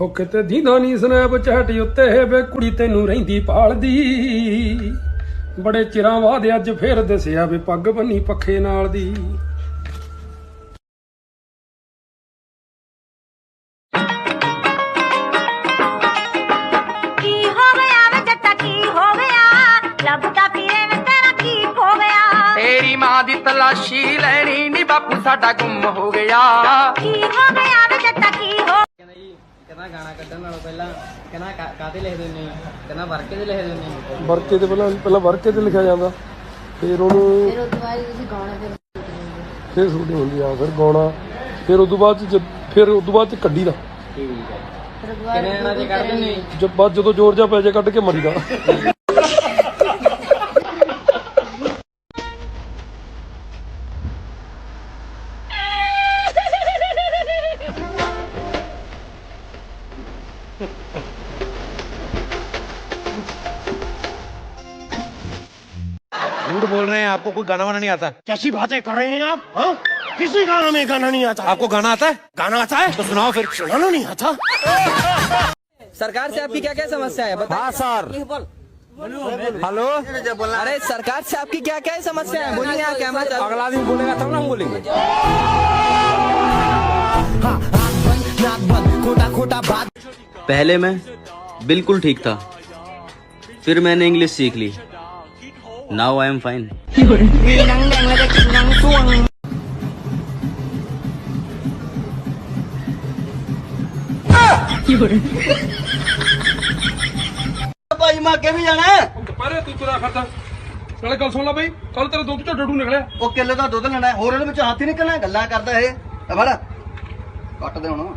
ਹੋ ਕਿਤੇ ਦੀਦਾ ਨੀ ਸਨੈਪ ਚੈਟ ਉੱਤੇ ਵੇ ਕੁੜੀ ਤੈਨੂੰ ਰਹਿੰਦੀ ਭਾਲਦੀ। ਬੜੇ ਚਿਰਾਂ ਬਾਅਦ ਅੱਜ ਫੇਰ ਦੱਸਿਆ ਵੀ ਪੱਗ ਬੰਨੀ ਪੱਖੇ ਨਾਲ ਦੀ। ਕੀ ਹੋ ਗਿਆ ਵੇ ਜੱਟਾ ਕੀ ਹੋ ਗਿਆ ਲੱਭਦਾ ਫਿਰੇ ਵੇ ਤੇਰਾ ਕੀ ਹੋ ਗਿਆ ਤੇਰੀ ਮਾਂ ਦੀ ਤਲਾਸ਼ੀ ਲੈਣੀ ਨੀ ਬਾਪੂ ਸਾਡਾ ਗੁੰਮ ਹੋ ਗਿਆ। ਕੀ ਹੋ ਗਿਆ ਵੇ ਜੱਟਾ ਕੱਢਣ ਨਾਲੋਂ ਪਹਿਲਾਂ ਕਹਿੰਦਾ ਕਾ- ਕਾਹਤੇ ਲਿਖਦੇ ਹੁੰਦੇ ਹੋ? ਕਹਿੰਦਾ ਵਰਕੇ ਦੇ ਲਿਖਦੇ ਹੁੰਦੇ ਹੋ। ਵਰਕੇ ਤੇ ਪਹਿਲਾਂ ਪਹਿਲਾਂ ਵਰਕੇ ਤੇ ਲਿਖਿਆ ਜਾਂਦਾ। ਫਿਰ ਉਹਨੂੰ ਫਿਰ ਉਸ ਤੋਂ ਬਾਅਦ ਤੁਸੀਂ ਗਾਉਣਾ ਫਿਰ ਫਿਰ ਸ਼ੂਟਿੰਗ ਹੁੰਦੀ ਆ ਫਿਰ ਗਾਉਣਾ। ਫਿਰ ਉਦੋਂ ਬਾਅਦ ਚ ਜਦ- ਫਿਰ ਉਦੋਂ ਬਾਅਦ ਚ ਕੱਢੀ ਦਾ ਠੀਕ ਹੈ। ਫਿਰ ਉਸ ਤੋਂ ਬਾਅਦ ਕਿੰਨੇ ਚ ਕੱਢ ਦਿੰਦੇ? ਹੋ? ਜਦ ਬਾਅਦ ਜਦੋਂ ਜ਼ੋਰ ਜਾ ਪੈ ਜਾ ਕੱਢ ਕੇ ਮਰੀਦਾ। झूठ बोल रहे हैं आपको कोई गाना वाना नहीं आता? कैसी बातें कर रहे हैं आप हाँ? किसी गाना में गाना नहीं आता। आपको गाना आता है? गाना आता है? तो सुनाओ फिर। सुनाना नहीं आता। सरकार से आपकी क्या क्या समस्या है? बताइए। हाँ सर। हेलो? अरे सरकार से आपकी क्या क्या समस्या है? बोलिए यहाँ कैमरा चालू अगला आदमी बोलेगा तब ना हम बोलेंगे। पहले मैं बिल्कुल ठीक था फिर मैंने इंग्लिश सीख ली नाउ आई एम फाइन ਮੈਂ ਅੱਗੇ ਉਹ ਕਿੱਲੇ ਦਾ ਦੁੱਧ ਲੈਣਾ ਵਿੱਚ ਹੱਥ ਨਿਕਲਣਾ ਗੱਲਾਂ ਕਰਦਾ ਕੱਟ ਦੇ ਹੁਣ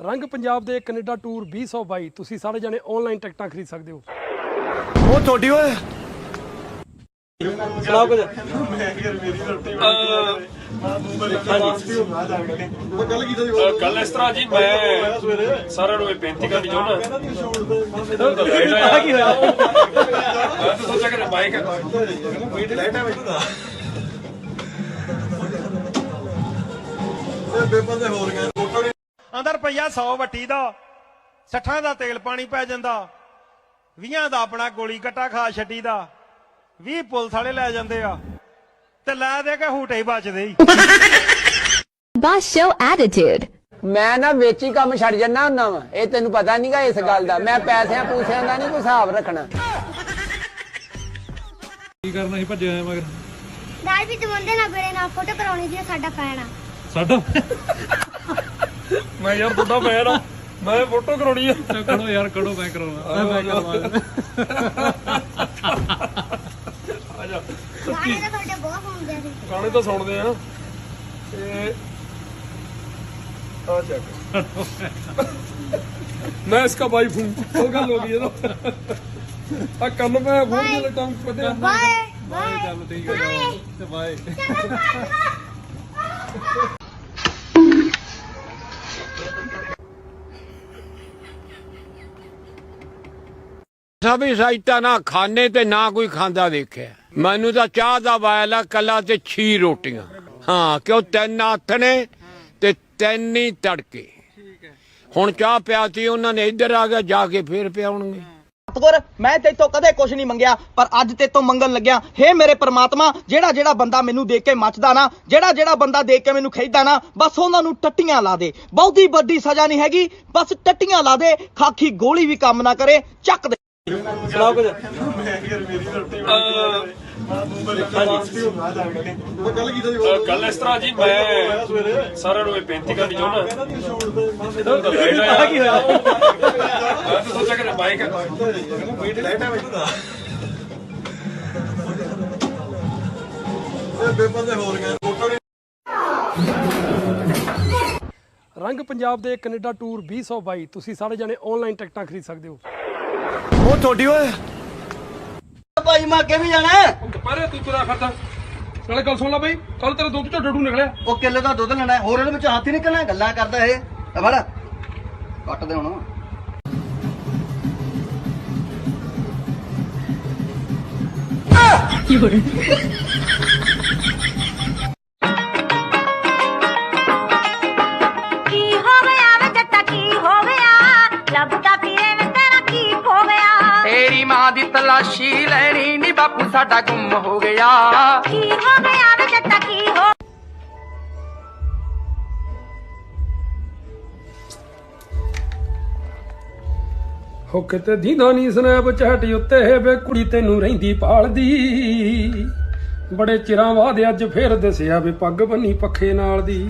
ਰੰਗ ਪੰਜਾਬ ਦੇ ਕੈਨੇਡਾ ਟੂਰ 2022 ਤੁਸੀਂ ਸਾਰੇ ਜਣੇ ਆਨਲਾਈਨ ਟਿਕਟਾਂ ਖਰੀਦ ਸਕਦੇ ਹੋ। ਉਹ ਤੁਹਾਡੀ ਓਏ। ਬੇਪਰ ਦੇ ਹੋਰ ਗਏ ਅੰਦਰ ਪਈਆ 100 ਵੱਟੀ ਦਾ 60 ਦਾ ਤੇਲ ਪਾਣੀ ਪੈ ਜਾਂਦਾ 20 ਦਾ ਆਪਣਾ ਗੋਲੀ ਕੱਟਾ ਖਾ ਛੱਡੀ ਦਾ 20 ਪੁਲਿਸ ਵਾਲੇ ਲੈ ਜਾਂਦੇ ਆ ਤੇ ਲੈ ਦੇ ਕੇ ਹੂਟੇ ਹੀ ਬਚਦੇ ਹੀ Boss Show Attitude. ਮੈਂ ਨਾ ਵਿੱਚ ਹੀ ਕੰਮ ਛੱਡ ਜੰਨਾ ਹੁੰਦਾ ਵਾ। ਇਹ ਤੈਨੂੰ ਪਤਾ ਨਹੀਂਗਾ ਇਸ ਗੱਲ ਦਾ। ਮੈਂ ਪੈਸਿਆਂ ਪੂਸਿਆਂ ਦਾ ਨਹੀਂ ਕੋਈ ਹਿਸਾਬ ਰੱਖਣਾ। ਨਾਲ ਵੀ ਜਮੰਦੇ ਨਾਲ ਮੇਰੇ ਨਾਲ ਫੋਟੋ ਕਰਾਉਣੀ ਸੀ ਸਾਡਾ ਫੈਨ ਆ। ਸਾਡਾ? ਮੈਂ ਯਾਰ ਤੁਹਾਡਾ ਫੈਨ ਆ। ਮੈਂ ਫੋਟੋ ਕਰਾਉਣੀ ਆ। ਕੜੋ ਯਾਰ ਕੜੋ ਮੈਂ ਕਰਾਉਣਾ। ਮੈਂ ਗਾਣੇ ਤਾਂ ਤੁਹਾਡੇ ਬਹੁਤ ਹੁੰਦੇ ਸੀ ਗਾਣੇ ਤਾਂ ਸੁਣਦੇ ਆ। ਤੇ ਆ ਚੱਕ ਮੈਂ ਇਸਕਾ ਵਾਈਫ ਹੂੰ। ਉਹ ਗੱਲ ਹੋ ਗਈ ਇਹ ਤਾਂ ਆ ਕੰਨ ਮੈਂ ਫੋਨ ਦੇ ਲਟਾਂ ਪਤੇ ਬਾਏ ਬਾਏ ਚੱਲ ਠੀਕ ਹੈ। ਬਾਏ ਸਭੀ ਸਾਈਟਾਂ ਨਾ ਖਾਣੇ ਤੇ ਨਾ ਕੋਈ ਖਾਂਦਾ ਦੇਖਿਆ ਮੈਨੂੰ ਤਾਂ ਚਾਹ ਦਾ ਵਾਇਲਾ ਕੱਲਾ ਤੇ ਛੀ ਰੋਟੀਆਂ। ਹਾਂ ਕਿਉਂ ਤਿੰਨ ਹੱਥ ਨੇ ਤੇ ਤਿੰਨ ਹੀ ਤੜਕੇ। ਹੁਣ ਚਾਹ ਪਿਆਤੀ ਉਹਨਾਂ ਨੇ ਇੱਧਰ ਆ ਗਿਆ ਜਾ ਕੇ ਫੇਰ ਪਿਆਉਣਗੇ। ਸਤਗੁਰ ਮੈਂ ਤੇਤੋਂ ਕਦੇ ਕੁਝ ਨਹੀਂ ਮੰਗਿਆ ਪਰ ਅੱਜ ਤੇਤੋਂ ਮੰਗਣ ਲੱਗਿਆ। ਹੇ ਮੇਰੇ ਪ੍ਰਮਾਤਮਾ ਜਿਹੜਾ ਜਿਹੜਾ ਬੰਦਾ ਮੈਨੂੰ ਦੇਖ ਕੇ ਮੱਚਦਾ ਨਾ ਜਿਹੜਾ ਜਿਹੜਾ ਬੰਦਾ ਦੇਖ ਕੇ ਮੈਨੂੰ ਖਿੱਚਦਾ ਨਾ ਬਸ ਉਹਨਾਂ ਨੂੰ ਟੱਟੀਆਂ ਲਾ ਦੇ। ਬਹੁਤੀ ਵੱਡੀ ਸਜ਼ਾ ਨਹੀਂ ਹੈਗੀ ਬਸ ਟੱਟੀਆਂ ਲਾ ਦੇ ਖਾਕੀ ਗੋਲੀ ਵੀ ਕੰਮ ਨਾ ਕਰੇ ਚੱਕ ਦੇ। ਗੱਲ ਇਸ ਤਰ੍ਹਾਂ ਜੀ ਮੈਂ ਸਾਰਿਆਂ ਨੂੰ ਇਹ ਬੇਨਤੀ ਕਰਨੀ ਚਾਹੁੰਦਾ। ਆ ਕੀ ਹੋਇਆ ਮੈਂ ਤਾਂ ਸੋਚਿਆ ਕਿ ਬਾਈਕ ਰੰਗ ਪੰਜਾਬ ਦੇ ਕੈਨੇਡਾ ਟੂਰ 2022 ਤੁਸੀਂ ਸਾਰੇ ਜਣੇ ਆਨਲਾਈਨ ਟਿਕਟਾਂ ਖਰੀਦ ਸਕਦੇ ਹੋ। ਉਹ ਤੁਹਾਡੀ ਓਏ। ਭਾਈ ਮੈਂ ਅੱਗੇ ਵੀ ਜਾਣਾ ਹੈ। ਤੂੰ ਤੁਰਾ ਫਿਰਦਾ। ਨਾਲੇ ਗੱਲ ਸੁਣ ਲੈ ਬਈ ਕੱਲ ਤੇਰੇ ਦੁੱਧ ਚੋਂ ਡੱਡੂ ਨਿਕਲਿਆ। ਉਹ ਕਿੱਲੇ ਦਾ ਦੁੱਧ ਲੈਣਾ ਹੋਰ ਇਹਦੇ ਵਿੱਚ ਹੱਥ ਹੀ ਨਿਕਲਣਾ ਗੱਲਾਂ ਕਰਦਾ ਇਹ। ਆ ਕੱਟ ਦੇ ਹੁਣ। ਤਲਾਸ਼ੀ ਲੈਣੀ ਨੀ ਬਾਪੂ ਸਾਡਾ ਗੁੰਮ ਹੋ ਗਿਆ ਕੀ ਹੋ ਗਿਆ ਵੇ ਜੱਟਾ ਕੀ ਹੋ ਹੋ ਕਿਤੇ ਦੀਦਾ ਨਹੀਂ ਸਨੈਪ ਚੈਟ ਉੱਤੇ ਵੇ ਕੁੜੀ ਤੈਨੂੰ ਰਹਿੰਦੀ ਭਾਲਦੀ ਬੜੇ ਚਿਰਾਂ ਬਾਅਦ ਅੱਜ ਫੇਰ ਦੱਸਿਆ ਵੀ ਪੱਗ ਬੰਨੀ ਪੱਖੇ ਨਾਲ ਦੀ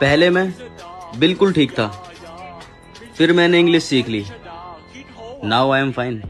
पहले मैं बिल्कुल ठीक था फिर मैंने इंग्लिश सीख ली नाउ आई एम फाइन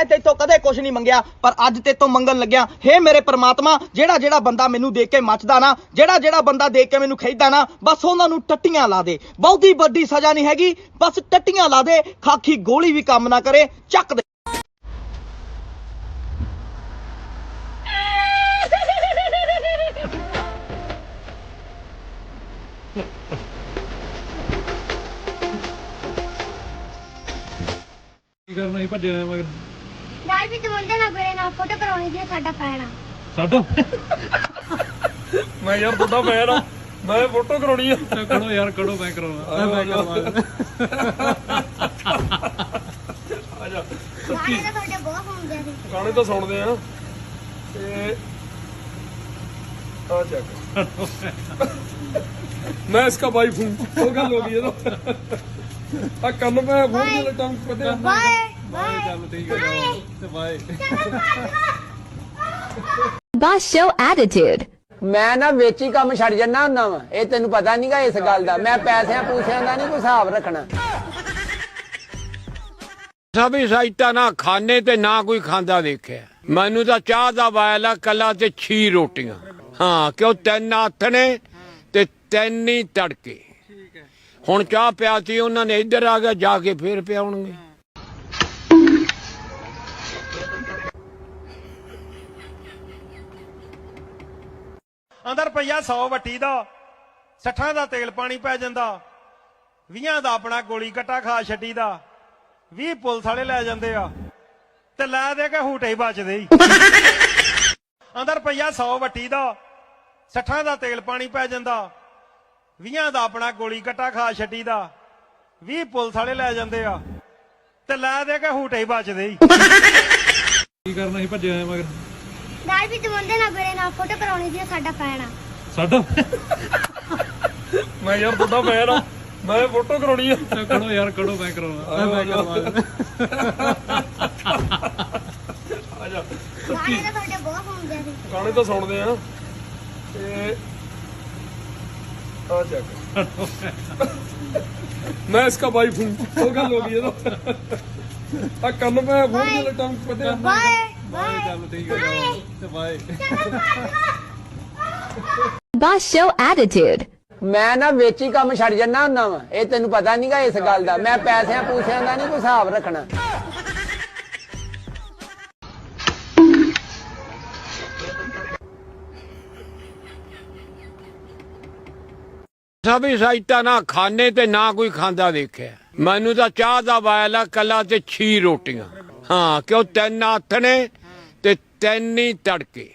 ਮੈਂ ਤੇਤੋਂ ਕਦੇ ਕੁਝ ਨਹੀਂ ਮੰਗਿਆ, ਪਰ ਅੱਜ ਤੇਤੋਂ ਮੰਗਣ ਲੱਗਿਆ। ਹੇ ਮੇਰੇ ਪ੍ਰਮਾਤਮਾ, ਜਿਹੜਾ ਜਿਹੜਾ ਬੰਦਾ ਮੈਨੂੰ ਦੇਖ ਕੇ ਮੱਚਦਾ ਨਾ, ਜਿਹੜਾ ਜਿਹੜਾ ਬੰਦਾ ਦੇਖ ਕੇ ਮੈਨੂੰ ਖਿੱਚਦਾ ਨਾ, ਬਸ ਉਹਨਾਂ ਨੂੰ ਟੱਟੀਆਂ ਲਾ ਦੇ। ਬਹੁਤੀ ਵੱਡੀ ਸਜ਼ਾ ਨਹੀਂ ਹੈਗੀ, ਬਸ ਟੱਟੀਆਂ ਲਾ ਦੇ, ਖਾਕੀ ਗੋਲੀ ਵੀ ਕੰਮ ਨਾ ਕਰੇ, ਚੱਕ ਦੇ। ਨਾਲ ਵੀ ਤੂੰ ਮੁੰਡੇ ਨਾਲ ਮੇਰੇ ਨਾਲ ਫੋਟੋ ਕਰਾਉਣੀ ਸੀ ਸਾਡਾ ਪੈਣਾ ਮੈਂ ਯਾਰ ਤੁਹਾਡਾ ਫੈਨ ਆ। ਮੈਂ ਫੋਟੋ ਕਰਾਉਣੀ ਆ। ਕਰੋ ਯਾਰ ਕਰੋ ਮੈਂ ਕਰਾਉਣਾ। ਮੈਂ ਕਰਾਉਣਾ। ਗਾਣੇ ਤਾਂ ਤੁਹਾਡੇ ਬਹੁਤ ਹੁੰਦੇ ਸੀ ਗਾਣੇ ਤਾਂ ਸੁਣਦੇ ਆ। ਤੇ ਆ ਚੱਕ ਮੈਂ ਇਸਕਾ ਵਾਈਫ ਹੂੰ। ਉਹ ਗੱਲ ਹੋ ਗਈ ਇਹ ਤਾਂ ਆ ਕੰਨ ਮੈਂ ਫੋਨ ਦੇ ਟੰਗ ਪਤੇ ਬਾਏ ਬਾਏ ਚੱਲ ਠੀਕ ਹੈ ਤੇ ਬਾਏ Boss Show Attitude. ਮੈਂ ਨਾ ਵਿੱਚ ਕੰਮ ਛੱਡ ਜੰਨਾ ਹੁੰਦਾ ਵਾ। ਇਹ ਤੈਨੂੰ ਪਤਾ ਨਹੀਂਗਾ ਇਸ ਗੱਲ ਦਾ। ਮੈਂ ਪੈਸਿਆਂ ਪੂਸਿਆਂ ਦਾ ਨਹੀਂ ਕੋਈ ਹਿਸਾਬ ਰੱਖਣਾ। ਸਭੀ ਸਾਈਟਾਂ ਨਾ ਖਾਣੇ ਤੇ ਨਾ ਕੋਈ ਖਾਂਦਾ ਦੇਖਿਆ ਮੈਨੂੰ ਤਾਂ ਚਾਹ ਦਾ ਵਾਇਲਾ ਕੱਲਾ ਤੇ ਛੀ ਰੋਟੀਆਂ। ਹਾਂ ਕਿਉਂ ਤਿੰਨ ਹੱਥ ਨੇ ਤੇ ਤਿੰਨ ਹੀ ਤੜਕੇ। ਹੁਣ ਚਾਹ ਪਿਆਤੀ ਉਹਨਾਂ ਨੇ ਇੱਧਰ ਆ ਗਿਆ ਜਾ ਕੇ ਫੇਰ ਪਿਆਉਣਗੇ। ਅੰਦਰ ਪਈਆ 100 ਵੱਟੀ ਦਾ 60 ਦਾ ਤੇਲ ਪਾਣੀ ਪੈ ਜਾਂਦਾ 20 ਦਾ ਆਪਣਾ ਗੋਲੀ ਕੱਟਾ ਖਾ ਛੱਡੀ ਦਾ 20 ਪੁਲਿਸ ਵਾਲੇ ਲੈ ਜਾਂਦੇ ਆ, ਤੇ ਲੈ ਦੇ ਕੇ ਹੂਟੇ ਹੀ ਬਚਦੇ ਹੀ ਅੰਦਰ ਪਈਆ 100 ਵੱਟੀ ਦਾ 60 ਦਾ ਤੇਲ ਪਾਣੀ ਪੈ ਜਾਂਦਾ 20 ਦਾ ਆਪਣਾ ਗੋਲੀ ਕੱਟਾ ਖਾ ਛੱਡੀ ਦਾ 20 ਪੁਲਿਸ ਵਾਲੇ ਲੈ ਜਾਂਦੇ ਆ, ਤੇ ਲੈ ਦੇ ਕੇ ਹੂਟੇ ਹੀ ਬਚਦੇ ਹੀ ਕੀ ਕਰਨਾ ਸੀ, ਭੱਜੇ ਮਗਰ? ਨਾਲ ਵੀ ਤੂੰ ਮੁੰਡੇ ਨਾਲ ਮੇਰੇ ਨਾਲ ਫੋਟੋ ਕਰਾਉਣੀ ਸੀ ਸਾਡਾ ਪੈਣਾ ਸਾਡਾ? ਮੈਂ ਯਾਰ ਤੁਹਾਡਾ ਫੈਨ ਆ। ਮੈਂ ਫੋਟੋ ਕਰਾਉਣੀ ਆ। ਕਰੋ ਯਾਰ ਕਰੋ ਮੈਂ ਕਰਾਉਣਾ। ਮੈਂ ਕਰਾਉਣਾ। ਗਾਣੇ ਤਾਂ ਤੁਹਾਡੇ ਬਹੁਤ ਹੁੰਦੇ ਸੀ ਗਾਣੇ ਤਾਂ ਸੁਣਦੇ ਆ। ਤੇ ਆ ਚੱਕ ਮੈਂ ਇਸਕਾ ਵਾਈਫ ਹੂੰ। ਉਹ ਗੱਲ ਹੋ ਗਈ ਇਹ ਤਾਂ ਆ ਕੰਨ ਮੈਂ ਫੋਨ ਦੇ ਟੰਗ ਪਤੇ ਬਾਏ ਚੱਲ ਠੀਕ ਹੈ ਤੇ ਬਾਏ। Boss Show Attitude. ਮੈਂ ਨਾ ਵਿੱਚ ਕੰਮ ਛੱਡ ਜੰਨਾ ਹੁੰਦਾ ਵਾ। ਇਹ ਤੈਨੂੰ ਪਤਾ ਨਹੀਂਗਾ ਇਸ ਗੱਲ ਦਾ। ਮੈਂ ਪੈਸਿਆਂ ਪੂਸਿਆਂ ਦਾ ਨਹੀਂ ਕੋਈ ਹਿਸਾਬ ਰੱਖਣਾ। ਸਭੀ ਸਾਈਟਾਂ ਨਾ ਖਾਣੇ ਤੇ ਨਾ ਕੋਈ ਖਾਂਦਾ ਦੇਖਿਆ ਮੈਨੂੰ ਤਾਂ ਚਾਹ ਦਾ ਵਾਇਲਾ ਕੱਲਾ ਤੇ ਛੀ ਰੋਟੀਆਂ। ਹਾਂ ਕਿਉਂ ਤਿੰਨ ਹੱਥ ਨੇ? ਤੇ ਤਿੰਨ ਹੀ। ਤੜਕੇ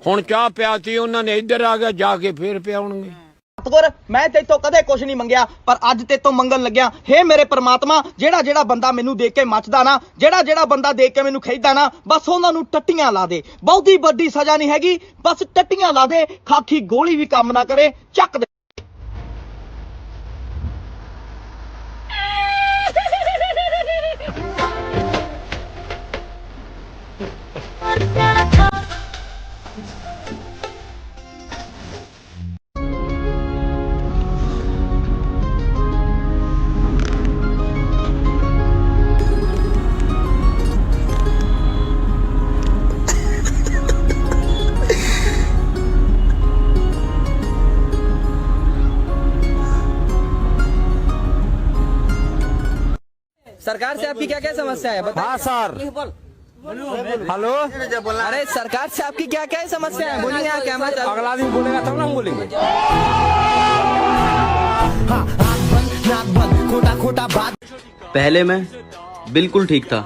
ਹੁਣ ਚਾਹ ਪਿਆਤੀ ਉਹਨਾਂ ਨੇ ਇੱਧਰ ਆ ਗਿਆ ਜਾ ਕੇ ਫੇਰ ਪਿਆਉਣਗੇ। ਸਤਗੁਰ ਮੈਂ ਤੇਤੋਂ ਕਦੇ ਕੁਝ ਨਹੀਂ ਮੰਗਿਆ ਪਰ ਅੱਜ ਤੇਤੋਂ ਮੰਗਣ ਲੱਗਿਆ। ਹੇ ਮੇਰੇ ਪ੍ਰਮਾਤਮਾ ਜਿਹੜਾ ਜਿਹੜਾ ਬੰਦਾ ਮੈਨੂੰ ਦੇਖ ਕੇ ਮੱਚਦਾ ਨਾ ਜਿਹੜਾ ਜਿਹੜਾ ਬੰਦਾ ਦੇਖ ਕੇ ਮੈਨੂੰ ਖਿੱਚਦਾ ਨਾ ਬਸ ਉਹਨਾਂ ਨੂੰ ਟੱਟੀਆਂ ਲਾ ਦੇ। ਬਹੁਤੀ ਵੱਡੀ ਸਜ਼ਾ ਨਹੀਂ ਹੈਗੀ ਬਸ ਟੱਟੀਆਂ ਲਾ ਦੇ ਖਾਕੀ ਗੋਲੀ ਵੀ ਕੰਮ ਨਾ ਕਰੇ ਚੱਕ ਦੇ। सरकार से आपकी क्या क्या समस्या है? बताइए। हाँ सर। हेलो अरे सरकार से आपकी क्या क्या समस्या है बोलिए यहाँ कैमरा अगला दिन बोलेगा तब ना हम बोलेंगे पहले मैं बिल्कुल ठीक था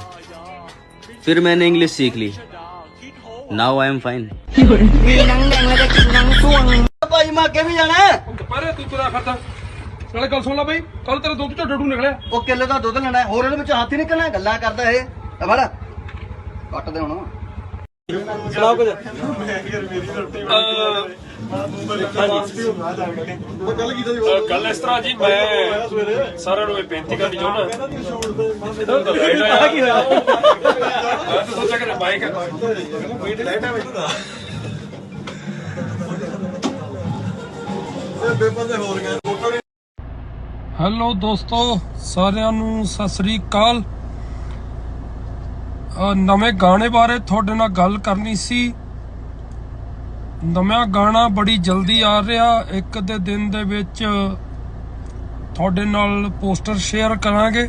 फिर मैंने इंग्लिश सीख ली नाउ आई एम फाइन ਭਾਈ ਮੈਂ ਕਿਵੇਂ ਜਾਣਾ ਹੈ? ਦੁਪਹਿਰੇ ਤੂੰ ਤੁਰਿਆ ਫਿਰਦਾ ਨਾਲੇ ਗੱਲ ਸੁਣ ਲੈ ਬਈ ਕੱਲ ਤੇਰੇ ਦੁੱਧ ਚੋਂ ਡੱਡੂ ਨਿਕਲਿਆ ਉਹ ਕਿੱਲੇ ਦਾ ਦੁੱਧ ਲੈਣਾ ਹੈ, ਹੋਰ ਇਹਦੇ ਵਿੱਚ ਹੱਥ ਹੀ ਨਿਕਲਣਾ ਹੈ, ਗੱਲਾਂ ਕਰਦਾ ਇਹ ਆ ਫੜ ਕੱਟ ਦੇ ਹੁਣ। ਸੁਣਾਓ ਕੁਝ? ਗੱਲ ਇਸ ਤਰ੍ਹਾਂ ਜੀ ਮੈਂ ਸਾਰਿਆਂ ਨੂੰ ਇਹ ਬੇਨਤੀ ਕਰਨੀ ਚਾਹੁੰਦਾ। ਕੀ ਹੋਇਆ? ਮੈਂ ਤਾਂ ਸੋਚਿਆ ਕਿ ਬਾਈਕ ਹੈਲੋ ਦੋਸਤੋ ਸਾਰਿਆਂ ਨੂੰ ਸਤਿ ਸ੍ਰੀ ਅਕਾਲ। ਨਵੇਂ ਗਾਣੇ ਬਾਰੇ ਤੁਹਾਡੇ ਨਾਲ ਗੱਲ ਕਰਨੀ ਸੀ। ਨਵਾਂ ਗਾਣਾ ਬੜੀ ਜਲਦੀ ਆ ਰਿਹਾ। ਇੱਕ ਦੇ ਦਿਨ ਦੇ ਵਿੱਚ ਤੁਹਾਡੇ ਨਾਲ ਪੋਸਟਰ ਸ਼ੇਅਰ ਕਰਾਂਗੇ।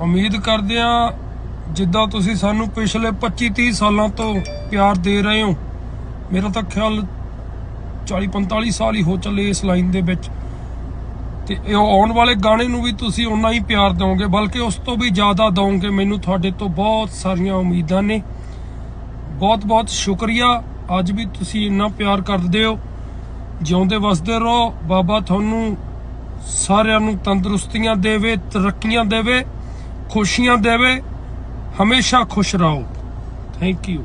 ਉਮੀਦ ਕਰਦੇ ਹਾਂ, ਜਿੱਦਾਂ ਤੁਸੀਂ ਸਾਨੂੰ ਪਿਛਲੇ 25 30 ਸਾਲਾਂ ਤੋਂ ਪਿਆਰ ਦੇ ਰਹੇ ਹੋ, ਮੇਰਾ ਤਾਂ ਖਿਆਲ 40 45 ਸਾਲ ਹੀ ਹੋ ਚੱਲੇ ਇਸ ਲਾਈਨ ਦੇ ਵਿੱਚ। ਤੇ ਇਹ ਆਉਣ ਵਾਲੇ ਗਾਣੇ ਨੂੰ ਵੀ ਤੁਸੀਂ ਉਨਾ ਹੀ ਪਿਆਰ ਦਿਓਗੇ, ਬਲਕਿ ਉਸ ਤੋਂ ਵੀ ਜ਼ਿਆਦਾ ਦਿਓਗੇ। ਮੈਨੂੰ ਤੁਹਾਡੇ ਤੋਂ ਬਹੁਤ ਸਾਰੀਆਂ ਉਮੀਦਾਂ ਨੇ। ਬਹੁਤ ਬਹੁਤ ਸ਼ੁਕਰੀਆ। ਅੱਜ ਵੀ ਤੁਸੀਂ ਇੰਨਾ ਪਿਆਰ ਕਰਦੇ ਹੋ। ਜਿਉਂਦੇ ਵਸਦੇ ਰਹੋ। ਬਾਬਾ ਤੁਹਾਨੂੰ ਸਾਰਿਆਂ ਨੂੰ ਤੰਦਰੁਸਤੀਆਂ ਦੇਵੇ, ਤਰੱਕੀਆਂ ਦੇਵੇ, ਖੁਸ਼ੀਆਂ ਦੇਵੇ। ਹਮੇਸ਼ਾ ਖੁਸ਼ ਰਹੋ। Thank you